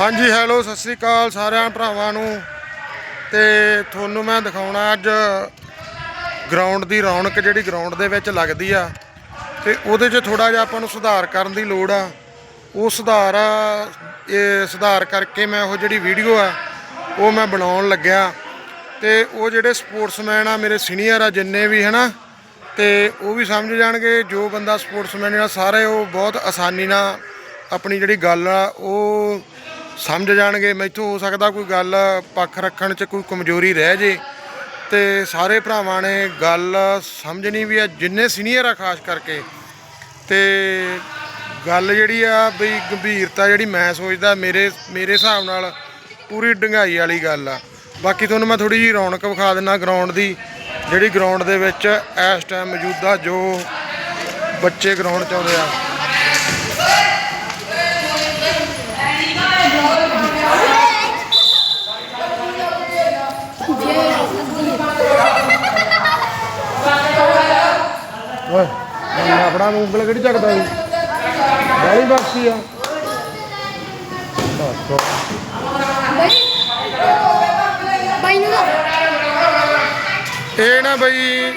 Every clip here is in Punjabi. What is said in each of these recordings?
ਹਾਂਜੀ ਹੈਲੋ ਸਤਿ ਸ੍ਰੀ ਅਕਾਲ ਸਾਰਿਆਂ ਭਰਾਵਾਂ ਨੂੰ। ਤੇ ਤੁਹਾਨੂੰ ਮੈਂ ਦਿਖਾਉਣਾ ਅੱਜ ਗਰਾਊਂਡ ਦੀ ਰੌਣਕ, ਜਿਹੜੀ ਗਰਾਊਂਡ ਦੇ ਵਿੱਚ ਲੱਗਦੀ ਆ। ਤੇ ਉਹਦੇ 'ਚ ਥੋੜਾ ਜਿਹਾ ਆਪਾਂ ਨੂੰ ਸੁਧਾਰ ਕਰਨ ਦੀ ਲੋੜ ਆ। ਉਹ ਸੁਧਾਰ ਇਹ ਸੁਧਾਰ ਕਰਕੇ ਮੈਂ ਉਹ ਜਿਹੜੀ ਵੀਡੀਓ ਆ, ਉਹ ਮੈਂ ਬਣਾਉਣ ਲੱਗਿਆ। ਤੇ ਉਹ ਜਿਹੜੇ ਸਪੋਰਟਸਮੈਨ ਆ, ਮੇਰੇ ਸੀਨੀਅਰ ਆ ਜਿੰਨੇ ਵੀ, ਹਨਾ? ਤੇ ਉਹ ਵੀ ਸਮਝ ਜਾਣਗੇ, ਜੋ ਬੰਦਾ ਸਪੋਰਟਸਮੈਨ ਆ, ਸਾਰੇ ਉਹ ਬਹੁਤ ਆਸਾਨੀ ਨਾਲ ਆਪਣੀ ਜਿਹੜੀ ਗੱਲ ਆ, ਉਹ ਸਮਝ ਜਾਣਗੇ, ਮੈਥੋਂ ਹੋ ਸਕਦਾ ਕੋਈ ਗੱਲ ਪੱਖ ਰੱਖਣ 'ਚ ਕੋਈ ਕਮਜ਼ੋਰੀ ਰਹਿ ਜੇ। ਤੇ ਸਾਰੇ ਭਰਾਵਾਂ ਨੇ ਗੱਲ ਸਮਝਣੀ ਵੀ ਆ, ਜਿੰਨੇ ਸੀਨੀਅਰ ਆ ਖਾਸ ਕਰਕੇ। ਤੇ ਗੱਲ ਜਿਹੜੀ ਆ ਬਈ ਗੰਭੀਰਤਾ ਜਿਹੜੀ ਮੈਂ ਸੋਚਦਾ, ਮੇਰੇ ਮੇਰੇ ਹਿਸਾਬ ਨਾਲ ਪੂਰੀ ਡੰਗਾਈ ਵਾਲੀ ਗੱਲ ਆ। ਬਾਕੀ ਤੁਹਾਨੂੰ ਮੈਂ ਥੋੜੀ ਜਿਹੀ ਰੌਣਕ ਵਿਖਾ ਦਿੰਨਾ ਗਰਾਊਂਡ ਦੀ। ਜਿਹੜੀ ਗਰਾਊਂਡ ਦੇ ਵਿੱਚ ਇਸ ਟਾਈਮ ਮੌਜੂਦਾ ਜੋ ਬੱਚੇ ਗਰਾਊਂਡ 'ਚ ਆਉਂਦੇ ਆ। ਮੈਂ ਨੂੰ ਉਂਗਲ ਕਿਹੜੀ ਚੱਕਦਾ ਸੀ? ਬਾਲੀ ਬਖਸ਼ੀ ਆ। ਦੱਸੋ ਬਾਈ ਨੂੰ ਇਹ ਨਾ ਬਈ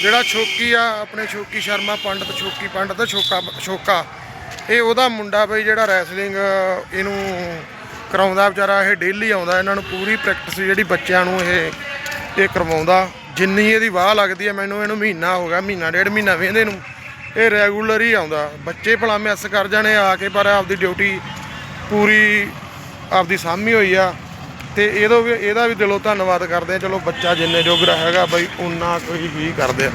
ਜਿਹੜਾ ਛੋਕੀ ਆ, ਆਪਣੇ ਛੋਕੀ ਸ਼ਰਮਾ ਪੰਡਤ, ਛੋਕੀ ਪੰਡਤ, ਛੋਕਾ ਛੋਕਾ। ਇਹ ਉਹਦਾ ਮੁੰਡਾ ਬਈ ਜਿਹੜਾ ਰੈਸਲਿੰਗ ਇਹਨੂੰ ਕਰਾਉਂਦਾ ਵਿਚਾਰਾ, ਇਹ ਡੇਲੀ ਆਉਂਦਾ, ਇਹਨਾਂ ਨੂੰ ਪੂਰੀ ਪ੍ਰੈਕਟਿਸ ਜਿਹੜੀ ਬੱਚਿਆਂ ਨੂੰ ਇਹ ਇਹ ਕਰਵਾਉਂਦਾ। ਜਿੰਨੀ ਇਹਦੀ ਵਾਹ ਲੱਗਦੀ ਹੈ, ਮੈਨੂੰ ਇਹਨੂੰ ਮਹੀਨਾ ਹੋ ਗਿਆ, ਮਹੀਨਾ ਡੇਢ ਮਹੀਨਾ ਵੇਂਦੇ ਨੂੰ ਇਹ ਰੈਗੂਲਰ ਹੀ ਆਉਂਦਾ। ਬੱਚੇ ਭਲਾ ਮਿਸ ਕਰ ਜਾਣੇ ਆ ਕੇ, ਪਰ ਆਪਦੀ ਡਿਊਟੀ ਪੂਰੀ ਆਪਦੀ ਸਾਂਭੀ ਹੋਈ ਆ। ਤੇ ਇਹਦਾ ਵੀ ਇਹਦਾ ਵੀ ਦਿਲੋਂ ਧੰਨਵਾਦ ਕਰਦੇ ਆ। ਚਲੋ ਬੱਚਾ ਜਿੰਨੇ ਜੋਗਰਾ ਹੈਗਾ, ਬਈ ਉਨਾ ਕੋਈ ਵੀ ਕਰਦੇ ਆ।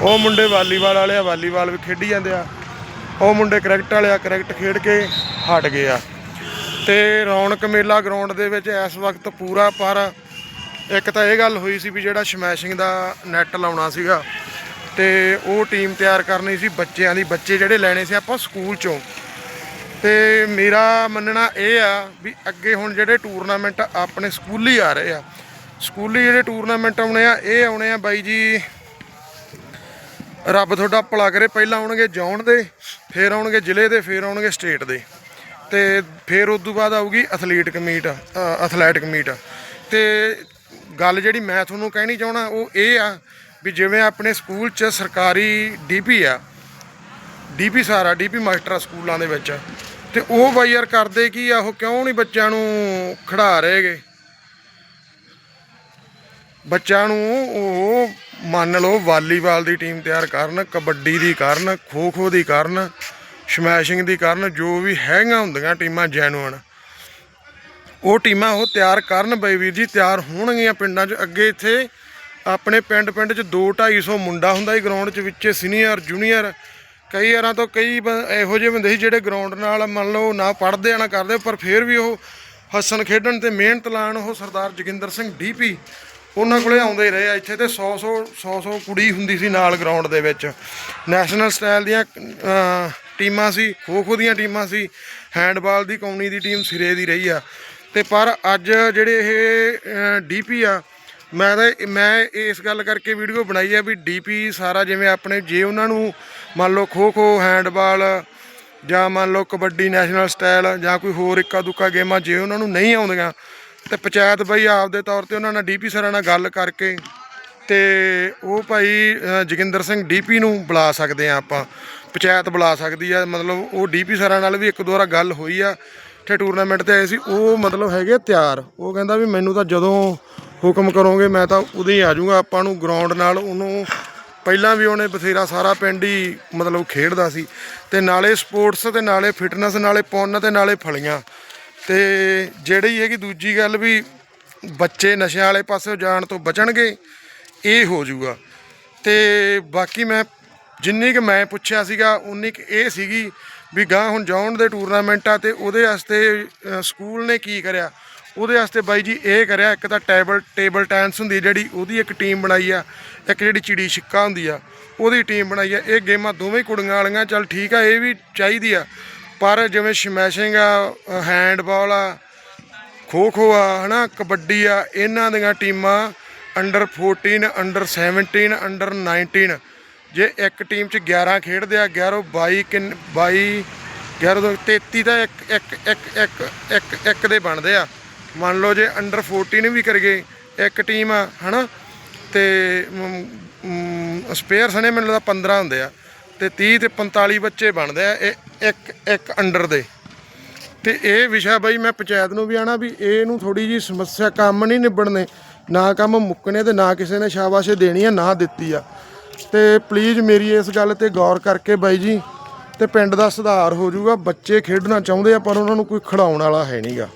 ਉਹ ਮੁੰਡੇ ਵਾਲੀਬਾਲ ਵਾਲੇ ਆ, ਵਾਲੀਬਾਲ ਵੀ ਖੇਡੀ ਜਾਂਦੇ ਆ। ਉਹ ਮੁੰਡੇ ਕ੍ਰਿਕਟ ਵਾਲੇ ਆ, ਕ੍ਰਿਕਟ ਖੇਡ ਕੇ ਹਟ ਗਏ ਆ। ਤੇ ਰੌਣਕ ਮੇਲਾ ਗਰਾਊਂਡ ਦੇ ਵਿੱਚ ਇਸ ਵਕਤ ਪੂਰਾ ਪਰ ਇੱਕ ਤਾਂ ਇਹ ਗੱਲ ਹੋਈ ਸੀ ਵੀ ਜਿਹੜਾ ਸਮੈਸ਼ਿੰਗ ਦਾ ਨੈਟ ਲਾਉਣਾ ਸੀਗਾ ਤੇ ਉਹ ਟੀਮ ਤਿਆਰ ਕਰਨੀ ਸੀ ਬੱਚਿਆਂ ਦੀ, ਬੱਚੇ ਜਿਹੜੇ ਲੈਣੇ ਸੀ ਆਪਾਂ ਸਕੂਲ ਚੋਂ। ਤੇ ਮੇਰਾ ਮੰਨਣਾ ਇਹ ਆ ਵੀ ਅੱਗੇ ਹੁਣ ਜਿਹੜੇ ਟੂਰਨਾਮੈਂਟ ਆਪਣੇ ਸਕੂਲੀ ਆ ਰਹੇ ਆ, ਸਕੂਲੀ ਜਿਹੜੇ ਟੂਰਨਾਮੈਂਟ ਆਉਣੇ ਆ, ਇਹ ਆਉਣੇ ਆ ਬਾਈ ਜੀ, ਰੱਬ ਤੁਹਾਡਾ ਭਲਾ ਕਰੇ, ਪਹਿਲਾਂ ਆਉਣਗੇ ਜੌਨ ਦੇ, ਫਿਰ ਆਉਣਗੇ ਜ਼ਿਲ੍ਹੇ ਦੇ, ਫਿਰ ਆਉਣਗੇ ਸਟੇਟ ਦੇ। ਤੇ ਫਿਰ ਉਸ ਤੋਂ ਬਾਅਦ ਆਊਗੀ ਐਥਲੀਟਿਕ ਮੀਟ ਐਥਲੈਟਿਕ ਮੀਟ ਤੇ ਗੱਲ ਜਿਹੜੀ ਮੈਂ ਤੁਹਾਨੂੰ ਕਹਿਣੀ ਚਾਹਣਾ ਉਹ ਇਹ ਆ ਵੀ ਜਿਵੇਂ ਆਪਣੇ ਸਕੂਲ 'ਚ ਸਰਕਾਰੀ ਡੀਪੀ ਆ, ਡੀਪੀ ਸਾਰਾ, ਡੀਪੀ ਮਾਸਟਰ ਸਕੂਲਾਂ ਦੇ ਵਿੱਚ, ਤੇ ਉਹ ਬਾਈ ਯਾਰ ਕਰਦੇ ਕੀ ਆ, ਉਹ ਕਿਉਂ ਨਹੀਂ ਬੱਚਿਆਂ ਨੂੰ ਖੜਾ ਰਹੇਗੇ ਬੱਚਿਆਂ ਨੂੰ ਉਹ ਮੰਨ ਲਓ ਵਾਲੀਬਾਲ ਦੀ ਟੀਮ ਤਿਆਰ ਕਰਨ, ਕਬੱਡੀ ਦੀ ਕਰਨ ਖੋ ਖੋ ਦੀ ਕਰਨ, ਸਮੈਸ਼ਿੰਗ ਦੀ ਕਰਨ, ਜੋ ਵੀ ਹੈਗੀਆਂ ਹੁੰਦੀਆਂ ਟੀਮਾਂ ਜੈਨੂਅਨ ਉਹ ਟੀਮਾਂ ਉਹ ਤਿਆਰ ਕਰਨ ਬਈ ਵੀਰ ਜੀ, ਤਿਆਰ ਹੋਣਗੀਆਂ ਪਿੰਡਾਂ 'ਚ। ਅੱਗੇ ਇੱਥੇ ਆਪਣੇ ਪਿੰਡ ਪਿੰਡ 'ਚ 2 250 ਮੁੰਡਾ ਹੁੰਦਾ ਸੀ ਗਰਾਊਂਡ 'ਚ ਵਿੱਚ ਸੀਨੀਅਰ ਜੂਨੀਅਰ ਕਈ ਵਾਰਾਂ ਤੋਂ ਕਈ ਬ- ਇਹੋ ਜਿਹੇ ਹੁੰਦੇ ਸੀ ਜਿਹੜੇ ਗਰਾਊਂਡ ਨਾਲ ਮੰਨ ਲਓ ਨਾ ਪੜ੍ਹਦੇ ਆ, ਨਾ ਕਰਦੇ, ਪਰ ਫਿਰ ਵੀ ਉਹ ਹੱਸਣ, ਖੇਡਣ ਤੇ ਮਿਹਨਤ ਲਾਣ ਉਹ ਸਰਦਾਰ ਜੋਗਿੰਦਰ ਸਿੰਘ ਡੀਪੀ ਉਹਨਾਂ ਕੋਲੇ ਆਉਂਦੇ ਰਹੇ ਆ। ਇੱਥੇ ਤੇ 100 100 100 100 ਕੁੜੀ ਹੁੰਦੀ ਸੀ ਨਾਲ ਗਰਾਊਂਡ ਦੇ ਵਿੱਚ। ਨੈਸ਼ਨਲ ਸਟਾਈਲ ਦੀਆਂ ਟੀਮਾਂ ਸੀ ਖੋ ਖੋ ਦੀਆਂ ਟੀਮਾਂ ਸੀ। ਹੈਂਡਬਾਲ ਦੀ ਕੌਮੀ ਦੀ ਟੀਮ ਸਿਰੇ ਦੀ ਰਹੀ ਆ। ਤੇ ਪਰ ਅੱਜ ਜਿਹੜੇ ਇਹ ਡੀਪੀ ਆ ਮੈਂ ਤਾਂ ਮੈਂ ਇਸ ਗੱਲ ਕਰਕੇ ਵੀਡੀਓ ਬਣਾਈ ਆ ਵੀ ਡੀਪੀ ਸਾਰਾ ਜਿਵੇਂ ਆਪਣੇ ਜੇ ਉਹਨਾਂ ਨੂੰ ਮੰਨ ਲਓ ਖੋ ਖੋ ਹੈਂਡਬਾਲ ਜਾਂ ਮੰਨ ਲਓ ਕਬੱਡੀ ਨੈਸ਼ਨਲ ਸਟਾਈਲ ਜਾਂ ਕੋਈ ਹੋਰ ਇੱਕਾ ਦੁੱਕਾ ਗੇਮਾਂ ਜੇ ਉਹਨਾਂ ਨੂੰ ਨਹੀਂ ਆਉਂਦੀਆਂ ਤੇ ਪੰਚਾਇਤ ਬਈ ਆਪਦੇ ਤੌਰ ਤੇ ਉਹਨਾਂ ਨਾਲ ਡੀਪੀ ਸਰਾਂ ਨਾਲ ਗੱਲ ਕਰਕੇ ਤੇ ਉਹ ਭਾਈ ਅ, ਜੋਗਿੰਦਰ ਸਿੰਘ ਡੀਪੀ ਨੂੰ ਬੁਲਾ ਸਕਦੇ ਆ ਆਪਾਂ ਪੰਚਾਇਤ ਬੁਲਾ ਸਕਦੀ ਆ ਮਤਲਬ ਉਹ ਡੀਪੀ ਸਰਾਂ ਨਾਲ ਵੀ ਇੱਕ ਦੋ ਵਾਰ ਗੱਲ ਹੋਈ ਆ ਤੇ ਟੂਰਨਾਮੈਂਟ ਤੇ ਆਏ ਸੀ, ਉਹ ਮਤਲਬ ਹੈਗੇ ਤਿਆਰ। ਉਹ ਕਹਿੰਦਾ ਵੀ ਮੈਨੂੰ ਤਾਂ ਜਦੋਂ ਹੁਕਮ ਕਰੋਗੇ, ਮੈਂ ਤਾਂ ਉਦੋਂ ਹੀ ਆ ਜਾਊਂਗਾ। ਆਪਾਂ ਨੂੰ ਗਰਾਊਂਡ ਨਾਲ ਉਹਨੂੰ ਪਹਿਲਾਂ ਵੀ ਉਹਨੇ ਬਥੇਰਾ ਸਾਰਾ ਪਿੰਡ ਹੀ ਮਤਲਬ ਖੇਡਦਾ ਸੀ। ਤੇ ਨਾਲੇ ਸਪੋਰਟਸ ਤੇ ਨਾਲੇ ਫਿਟਨੈਸ ਨਾਲੇ ਪੁੰਨ ਤੇ ਨਾਲੇ ਫਲੀਆਂ। ਤੇ ਜਿਹੜੀ ਹੈਗੀ ਦੂਜੀ ਗੱਲ ਵੀ ਬੱਚੇ ਨਸ਼ਿਆਂ ਵਾਲੇ ਪਾਸੇ ਜਾਣ ਤੋਂ ਬਚਣਗੇ, ਇਹ ਹੋ ਜਾਊਗਾ। ਤੇ ਬਾਕੀ ਮੈਂ ਜਿੰਨੀ ਕਿ ਮੈਂ ਪੁੱਛਿਆ ਸੀਗਾ, ਉਨੀ ਕਿ ਇਹ ਸੀਗੀ ਵੀ ਗਾਂ ਹੁਣ ਜਾਉਣ ਦੇ ਟੂਰਨਾਮੈਂਟ ਆ ਤੇ ਉਹਦੇ ਵਾਸਤੇ ਸਕੂਲ ਨੇ ਕੀ ਕਰਿਆ? ਉਹਦੇ ਵਾਸਤੇ ਬਾਈ ਜੀ ਇਹ ਕਰਿਆ, ਇੱਕ ਤਾਂ ਟੇਬਲ ਟੇਬਲ ਟੈਨਿਸ ਹੁੰਦੀ ਜਿਹੜੀ, ਉਹਦੀ ਇੱਕ ਟੀਮ ਬਣਾਈ ਆ, ਇੱਕ ਜਿਹੜੀ ਚਿੜੀ ਛਿੱਕਾ ਹੁੰਦੀ ਆ, ਉਹਦੀ ਟੀਮ ਬਣਾਈ ਆ। ਇਹ ਗੇਮਾਂ ਦੋਵੇਂ ਕੁੜੀਆਂ ਵਾਲੀਆਂ, ਚੱਲ ਠੀਕ ਆ, ਇਹ ਵੀ ਚਾਹੀਦੀ ਆ। ਪਰ ਜਿਵੇਂ ਸਮੈਸ਼ਿੰਗ ਆ ਹੈਂਡਬਾਲ ਆ ਖੋ ਖੋ ਆ, ਹਨਾ, ਕਬੱਡੀ ਆ, ਇਹਨਾਂ ਦੀਆਂ ਟੀਮਾਂ ਅੰਡਰ 14 ਅੰਡਰ 17 ਅੰਡਰ 19 ਜੇ ਇੱਕ ਟੀਮ 'ਚ 11 ਖੇਡਦੇ ਆ 11 22 ਕਿੰਨ 22 11 ਦੋ 33 ਤਾਂ ਇੱਕ ਇੱਕ ਇੱਕ ਇੱਕ ਇੱਕ ਇੱਕ ਦੇ ਬਣਦੇ ਆ। ਮੰਨ ਲਓ ਜੇ ਅੰਡਰ 14 ਵੀ ਕਰ ਗਏ ਇੱਕ ਟੀਮ ਆ ਹਨਾ? ਤੇ ਸਪੇਅਰਸ ਨੇ ਮੈਨੂੰ ਲੱਗਦਾ 15 ਹੁੰਦੇ ਆ। ਤੇ 30 ਤੇ 45 ਬੱਚੇ ਬਣਦੇ ਆ ਇਹ ਇੱਕ ਇੱਕ ਅੰਡਰ ਦੇ। ਤੇ ਇਹ ਵਿਸ਼ਾ ਬਈ ਮੈਂ ਪੰਚਾਇਤ ਨੂੰ ਵੀ ਆਣਾ ਵੀ ਇਹਨੂੰ ਥੋੜੀ ਜੀ ਸਮੱਸਿਆ ਕੰਮ ਨਹੀਂ ਨਿਬੜਨੇ। ਨਾ ਕੰਮ ਮੁੱਕਣੇ ਤੇ ਨਾ ਕਿਸੇ ਨੇ ਸ਼ਾਬਾਸ਼ ਦੇਣੀ ਆ, ਨਾ ਦਿੱਤੀ ਆ। ਤੇ ਪਲੀਜ਼ ਮੇਰੀ ਇਸ ਗੱਲ ਤੇ ਗੌਰ ਕਰਕੇ ਬਾਈ ਜੀ, ਤੇ ਪਿੰਡ ਦਾ ਸੁਧਾਰ ਹੋ ਜਾਊਗਾ। ਬੱਚੇ ਖੇਡਣਾ ਚਾਹੁੰਦੇ ਆ, ਪਰ ਉਹਨਾਂ ਨੂੰ ਕੋਈ ਖਿਡਾਉਣ ਵਾਲਾ ਹੈ ਨਹੀਂਗਾ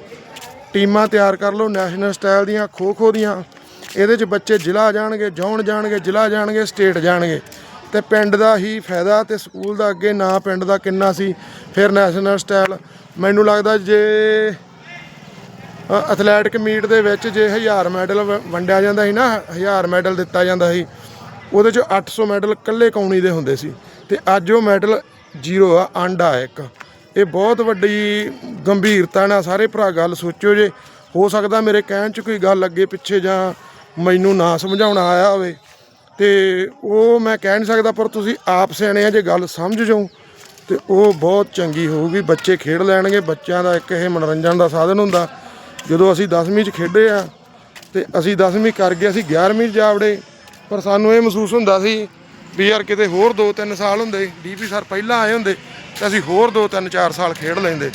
ਟੀਮਾਂ ਤਿਆਰ ਕਰ ਲਓ ਨੈਸ਼ਨਲ ਸਟਾਈਲ ਦੀਆਂ ਖੋ ਖੋ ਦੀਆਂ। ਇਹਦੇ 'ਚ ਬੱਚੇ ਜ਼ਿਲ੍ਹਾ ਜਾਣਗੇ ਜੌਨ ਜਾਣਗੇ, ਜ਼ਿਲ੍ਹਾ ਜਾਣਗੇ ਸਟੇਟ ਜਾਣਗੇ। ਤੇ ਪਿੰਡ ਦਾ ਹੀ ਫਾਇਦਾ ਤੇ ਸਕੂਲ ਦਾ ਅੱਗੇ, ਨਾਂ ਪਿੰਡ ਦਾ ਕਿੰਨਾ ਸੀ, ਫਿਰ ਨੈਸ਼ਨਲ ਸਟਾਈਲ ਮੈਨੂੰ ਲੱਗਦਾ ਜੇ, ਅ- ਐਥਲੈਟਿਕ ਮੀਟ ਦੇ ਵਿੱਚ ਜੇ 1000 ਮੈਡਲ ਵ- ਵੰਡਿਆ ਜਾਂਦਾ ਸੀ ਨਾ 1000 ਮੈਡਲ ਦਿੱਤਾ ਜਾਂਦਾ ਸੀ। ਉਹਦੇ 'ਚ 800 ਮੈਡਲ ਇਕੱਲੇ ਕੌਣੀ ਦੇ ਹੁੰਦੇ ਸੀ ਤੇ ਅੱਜ ਉਹ ਮੈਡਲ ਜ਼ੀਰੋ ਆ ਆਂਡਾ ਹੈ ਇੱਕ। ਇਹ ਬਹੁਤ ਵੱਡੀ ਗੰਭੀਰਤਾ ਨਾਲ ਸਾਰੇ ਭਰਾ ਗੱਲ ਸੋਚਿਓ ਜੇ ਹੋ ਸਕਦਾ ਮੇਰੇ ਕਹਿਣ 'ਚ ਕੋਈ ਗੱਲ ਅੱਗੇ ਪਿੱਛੇ ਜਾਂ ਮੈਨੂੰ ਨਾ ਸਮਝਾਉਣਾ ਆਇਆ ਹੋਵੇ। ਤੇ ਉਹ ਮੈਂ ਕਹਿ ਨਹੀਂ ਸਕਦਾ, ਪਰ ਤੁਸੀਂ ਆਪ ਸਿਆਣੇ ਆ ਜੇ ਗੱਲ ਸਮਝ ਜਾਓ ਤੇ ਉਹ ਬਹੁਤ ਚੰਗੀ ਹੋਊਗੀ। ਬੱਚੇ ਖੇਡ ਲੈਣਗੇ, ਬੱਚਿਆਂ ਦਾ ਇੱਕ ਇਹ ਮਨੋਰੰਜਨ ਦਾ ਸਾਧਨ ਹੁੰਦਾ। ਜਦੋਂ ਅਸੀਂ 10ਵੀਂ 'ਚ ਖੇਡੇ ਆ ਤੇ ਅਸੀਂ 10ਵੀਂ ਕਰ ਗਏ, ਅਸੀਂ 11ਵੀਂ 'ਚ ਜਾ ਵੜੇ। ਪਰ ਸਾਨੂੰ ਇਹ ਮਹਿਸੂਸ ਹੁੰਦਾ ਸੀ ਵੀ ਯਾਰ ਕਿਤੇ ਹੋਰ 2-3 ਸਾਲ ਹੁੰਦੇ ਡੀਪੀ ਸਰ ਪਹਿਲਾਂ ਆਏ ਹੁੰਦੇ ਤੇ ਅਸੀਂ ਹੋਰ 2-3 4 ਸਾਲ ਖੇਡ ਲੈਂਦੇ।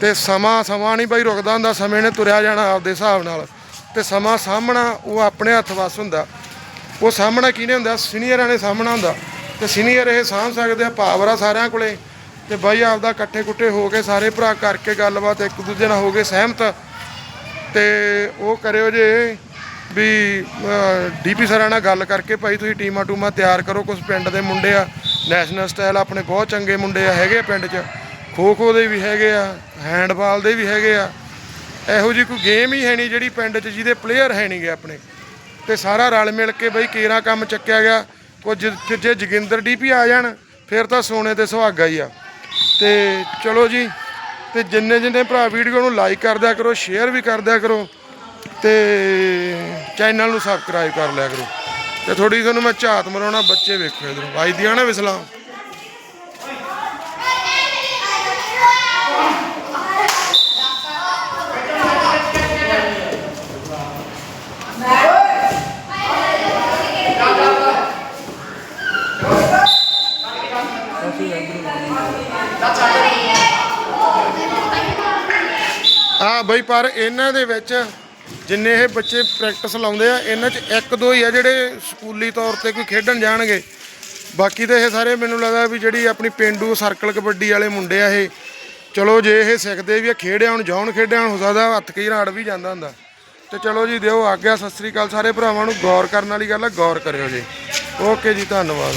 ਤੇ ਸਮਾਂ ਸਮਾਂ ਨਹੀਂ ਬਾਈ ਰੁਕਦਾ ਹੁੰਦਾ, ਸਮੇਂ ਨੇ ਤੁਰਿਆ ਜਾਣਾ ਆਪਦੇ ਹਿਸਾਬ ਨਾਲ। ਤੇ ਸਮਾਂ ਸਾਹਮਣਾ ਉਹ ਆਪਣੇ ਹੱਥ ਵੱਸ ਹੁੰਦਾ। ਉਹ ਸਾਹਮਣਾ ਕਿਹਨੇ ਹੁੰਦਾ? ਸੀਨੀਅਰਾਂ ਨੇ ਸਾਹਮਣਾ ਹੁੰਦਾ। ਤੇ ਸੀਨੀਅਰ ਇਹ ਸਾਂਭ ਸਕਦੇ ਆ ਪਾਵਰ ਆ ਸਾਰਿਆਂ ਕੋਲੇ। ਤੇ ਬਾਈ ਆਪਦਾ ਇਕੱਠੇ ਕੁੱਟੇ ਹੋ ਕੇ ਸਾਰੇ ਭਰਾ ਕਰਕੇ ਗੱਲਬਾਤ ਇੱਕ ਦੂਜੇ ਨਾਲ ਹੋ ਗਏ ਸਹਿਮਤ। ਤੇ ਉਹ ਕਰਿਓ ਜੇ ਵੀ ਡੀਪੀ ਸਰਾਂ ਨਾਲ ਗੱਲ ਕਰਕੇ ਭਾਈ ਤੁਸੀਂ ਟੀਮਾਂ ਟੂਮਾਂ ਤਿਆਰ ਕਰੋ ਕੁਝ ਪਿੰਡ ਦੇ ਮੁੰਡੇ ਆ ਨੈਸ਼ਨਲ ਸਟਾਈਲ ਆਪਣੇ ਬਹੁਤ ਚੰਗੇ ਮੁੰਡੇ ਆ, ਹੈਗੇ ਆ ਪਿੰਡ 'ਚ। ਖੋ ਖੋ ਦੇ ਵੀ ਹੈਗੇ ਆ ਹੈਂਡਬਾਲ ਦੇ ਵੀ ਹੈਗੇ ਆ। ਇਹੋ ਜੀ ਕੋਈ ਗੇਮ ਹੀ ਹੈ ਨਹੀਂ ਜਿਹੜੀ ਪਿੰਡ 'ਚ ਜਿਹਦੇ ਪਲੇਅਰ ਹੈ ਨਹੀਂਗੇ ਆਪਣੇ। ਤੇ ਸਾਰਾ ਰਲ ਮਿਲ ਕੇ ਬਈ ਕੇਰਾ ਕੰਮ ਚੱਕਿਆ ਗਿਆ, ਕੁਝ ਜੇ ਜੋਗਿੰਦਰ ਡੀਪੀ ਆ ਜਾਣ, ਫਿਰ ਤਾਂ ਸੋਨੇ ਤੇ ਸੁਹਾਗਾ ਹੀ ਆ। ਤੇ ਚਲੋ ਜੀ, ਤੇ ਜਿੰਨੇ ਜਿੰਨੇ ਭਰਾ ਵੀਡੀਓ ਨੂੰ ਲਾਈਕ ਕਰਦਿਆ ਕਰੋ ਸ਼ੇਅਰ ਵੀ ਕਰਦਿਆ ਕਰੋ, ਤੇ ਚੈਨਲ ਨੂੰ ਸਬਸਕ੍ਰਾਈਬ ਕਰ ਲਿਆ ਕਰੋ। ਤੇ ਥੋੜੀ ਤੁਹਾਨੂੰ ਮੈਂ ਝਾਤ ਮਰਾਉਣਾ ਬੱਚੇ ਵੇਖੋ ਇਧਰੋਂ। ਵੱਜਦੀਆਂ ਨਾ ਵਿਸਲਾਂ। ਆ ਬਈ ਪਰ ਇਹਨਾਂ ਦੇ ਵਿੱਚ ਜਿੰਨੇ ਇਹ ਬੱਚੇ ਪ੍ਰੈਕਟਿਸ ਲਾਉਂਦੇ ਆ, ਇਹਨਾਂ 'ਚ ਇੱਕ ਦੋ ਹੀ ਆ ਜਿਹੜੇ ਸਕੂਲੀ ਤੌਰ ਤੇ ਕੋਈ ਖੇਡਣ ਜਾਣਗੇ। ਬਾਕੀ ਤਾਂ ਇਹ ਸਾਰੇ ਮੈਨੂੰ ਲੱਗਦਾ ਵੀ ਜਿਹੜੀ ਆਪਣੀ ਪਿੰਡੂ ਸਰਕਲ ਕਬੱਡੀ ਵਾਲੇ ਮੁੰਡੇ ਆ ਇਹ, ਚਲੋ ਜੇ ਇਹ ਸਿੱਖਦੇ ਵੀ ਆ, ਖੇਡਿਆ ਹੁਣ ਜਾਉਣ ਖੇਡਿਆ ਹੁਣ ਹੋ ਸਕਦਾ ਹੱਥ ਕਈ ਰਾੜ ਵੀ ਜਾਂਦਾ ਹੁੰਦਾ। ਤੇ ਚਲੋ ਜੀ, ਦਿਓ ਆਗਿਆ, ਸਤਿ ਸ੍ਰੀ ਅਕਾਲ ਸਾਰੇ ਭਰਾਵਾਂ ਨੂੰ। ਗੌਰ ਕਰਨ ਵਾਲੀ ਗੱਲ ਆ, ਗੌਰ ਕਰਿਓ ਜੀ। ਓਕੇ ਜੀ, ਧੰਨਵਾਦ।